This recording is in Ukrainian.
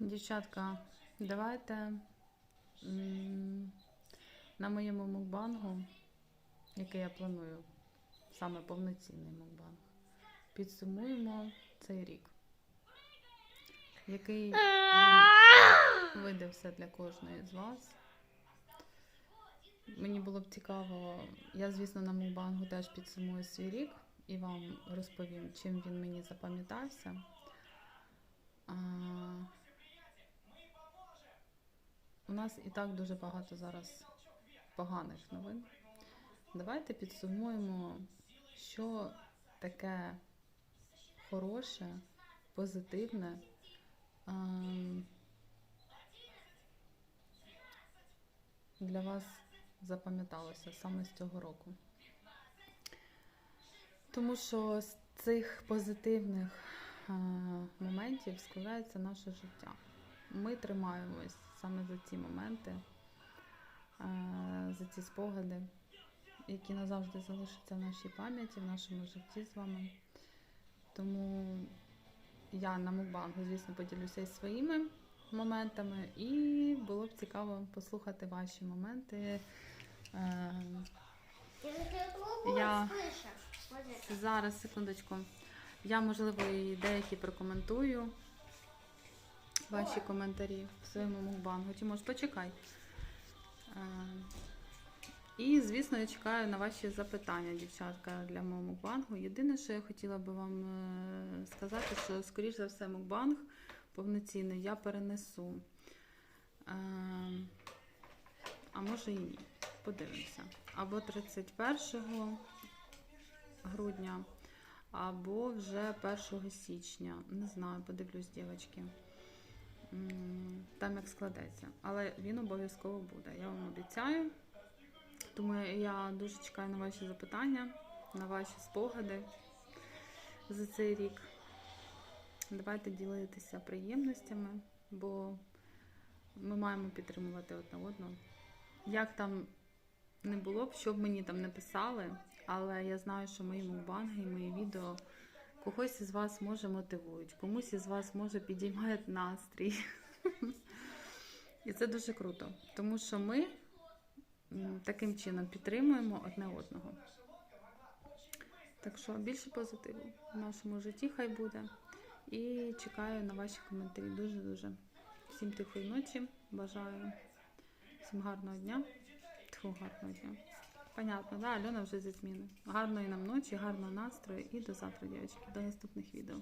Дівчатка, давайте на моєму мукбангу, який я планую, саме повноцінний мукбанг, підсумуємо цей рік. Який видався для кожної з вас. Мені було б цікаво, я, звісно, на мукбангу теж підсумую свій рік і вам розповім, чим він мені запам'ятався. Нас і так дуже багато зараз поганих новин. Давайте підсумуємо, що таке хороше, позитивне. ем, Для вас запам'яталося саме з цього року. Тому що з цих позитивних е, моментів складається наше життя. Ми тримаємось саме за ці моменти, е, за ці спогади, які назавжди залишаться в нашій пам'яті, в нашому житті з вами. Тому я на мукбангу, звісно, поділюся і своїми моментами, і було б цікаво послухати ваші моменти. Е, Я- Зараз, секундочку. Я, можливо, і деякі прокоментую ваші коментарі в своєму мукбангу. Чи може почекай. Е, І, звісно, я чекаю на ваші запитання, дівчатка, для мого мукбангу. Єдине, що я хотіла би вам е, сказати, що, скоріш за все, мукбанг повноцінний я перенесу. Е, А може і ні. Подивимося. Або 31 грудня, або вже 1 січня. Не знаю, подивлюсь, дівчатки. Там як складеться. Але він обов'язково буде. Я вам обіцяю. Тому я дуже чекаю на ваші запитання, на ваші спогади за цей рік. Давайте ділитися приємностями, бо ми маємо підтримувати одне одного. Як там не було б, що б мені там не писали, але я знаю, що мої мукбанги і мої відео когось із вас може мотивують, комусь із вас може підіймають настрій. І це дуже круто, тому що ми таким чином підтримуємо одне одного. Так що більше позитиву в нашому житті хай буде. І чекаю на ваші коментарі. Дуже-дуже. Всім тихої ночі. Бажаю всім гарного дня. Тьфу, гарного дня. Понятно, да, Альона вже зі зміни. Гарної нам ночі, гарного настрою і до завтра, дівчатки, до наступних відео.